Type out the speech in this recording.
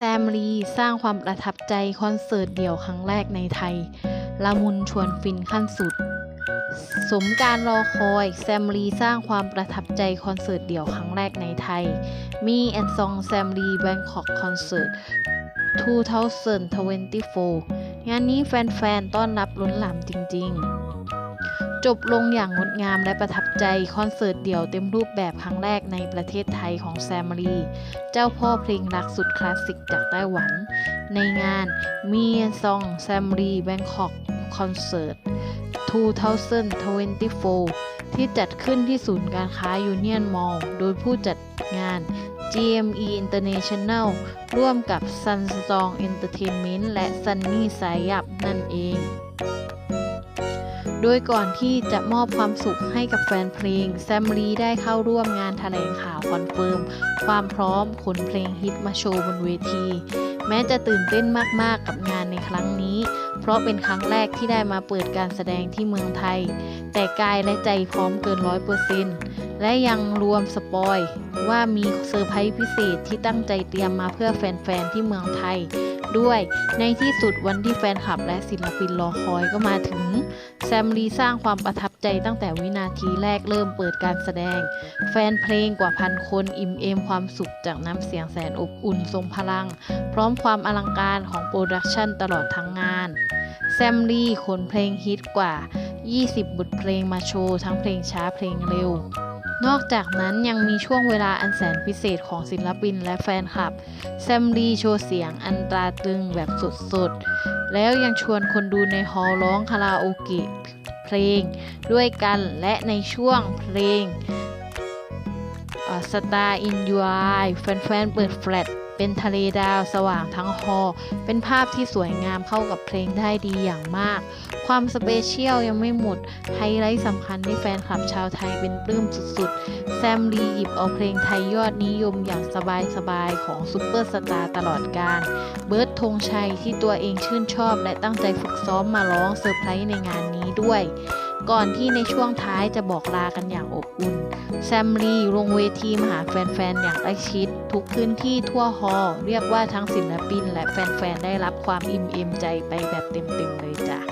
แซมลีสร้างความประทับใจคอนเสิร์ตเดี่ยวครั้งแรกในไทย ละมุนชวนฟินขั้นสุด สมการรอคอย แซมลีสร้างความประทับใจคอนเสิร์ตเดี่ยวครั้งแรกในไทย มีแอนซองแซมลีแบงคอกคอนเสิร์ต2024 งานนี้แฟนๆ ต้อนรับล้นหลามจริง ๆ จบลงอย่างงดงามและประทับใจคอนเสิร์ตเดี่ยวเต็มรูปแบบครั้งแรกในประเทศไทยของแซมรี เจ้าพ่อเพลงรักสุดคลาสสิกจากไต้หวัน ในงานมีซองแซมรีแบงคอกคอนเสิร์ต 2024 ที่จัดขึ้นที่ศูนย์การค้ายูเนียนมอลล์โดยผู้จัดงาน GME International ร่วมกับ Sunstrong Entertainment และ Sunny สายยับนั่นเอง โดยก่อนที่จะมอบความสุขให้กับแฟนเพลง แซมลีได้เข้าร่วมงานแถลงข่าวคอนเฟิร์ม ความพร้อมขนเพลงฮิตมาโชว์บนเวที แม้จะตื่นเต้นมากๆกับงานในครั้งนี้ เพราะเป็นครั้งแรกที่ได้มาเปิดการแสดงที่เมืองไทย แต่กายและใจพร้อมเกินร้อยเปอร์เซ็นต์และยังรวมสปอยว่ามีเซอร์ไพรส์พิเศษที่ตั้งใจเตรียมมาเพื่อแฟนๆที่เมืองไทย ด้วย ในที่สุดวันที่แฟนคลับและศิลปินรอคอยก็มาถึง แซมลีสร้างความประทับใจตั้งแต่วินาทีแรกเริ่มเปิดการแสดง แฟนเพลงกว่าพันคนอิ่มเอมความสุขจากน้ำเสียงแสนอบอุ่นทรงพลัง พร้อมความอลังการของโปรดักชันตลอดทั้งงาน แซมลีขนเพลงฮิตกว่า 20 บทเพลงมาโชว์ทั้งเพลงช้าเพลงเร็ว นอกจากนั้นยังมีช่วงเวลาอันแสนพิเศษของศิลปินและแฟนคลับ แซมรีโชว์เสียงอันตราตรึงแบบสดๆ แล้วยังชวนคนดูในฮอลล์ร้องคาราโอเกะเพลง ด้วยกันและในช่วงเพลงสตาร์อินยูไอแฟนๆ เปิดแฟลต เป็นทะเลดาวสว่างทั้งฮอเป็นภาพที่สวยงามเข้ากับเพลงได้ดีอย่างมาก ความสเปเชียลยังไม่หมด ไฮไลท์สำคัญที่แฟนคลับชาวไทยเป็นปลื้มสุดๆ แซมลีหยิบเอาเพลงไทยยอดนิยมอย่างสบายๆ ของซุปเปอร์สตาร์ตลอดการเบิร์ดธงชัยที่ตัวเองชื่นชอบและตั้งใจฝึกซ้อมมาร้องเซอร์ไพรส์ในงานนี้ด้วย ก่อนที่ในช่วงท้ายจะบอกลากันอย่างอบอุ่น แซมลีลงเวทีมาหาแฟนๆ อย่างใกล้ชิด ทุกพื้นที่ทั่วฮอลเรียกว่าทั้งศิลปินและแฟนๆ ได้รับความอิ่มเอมใจไปแบบเต็มๆเลยจ้ะ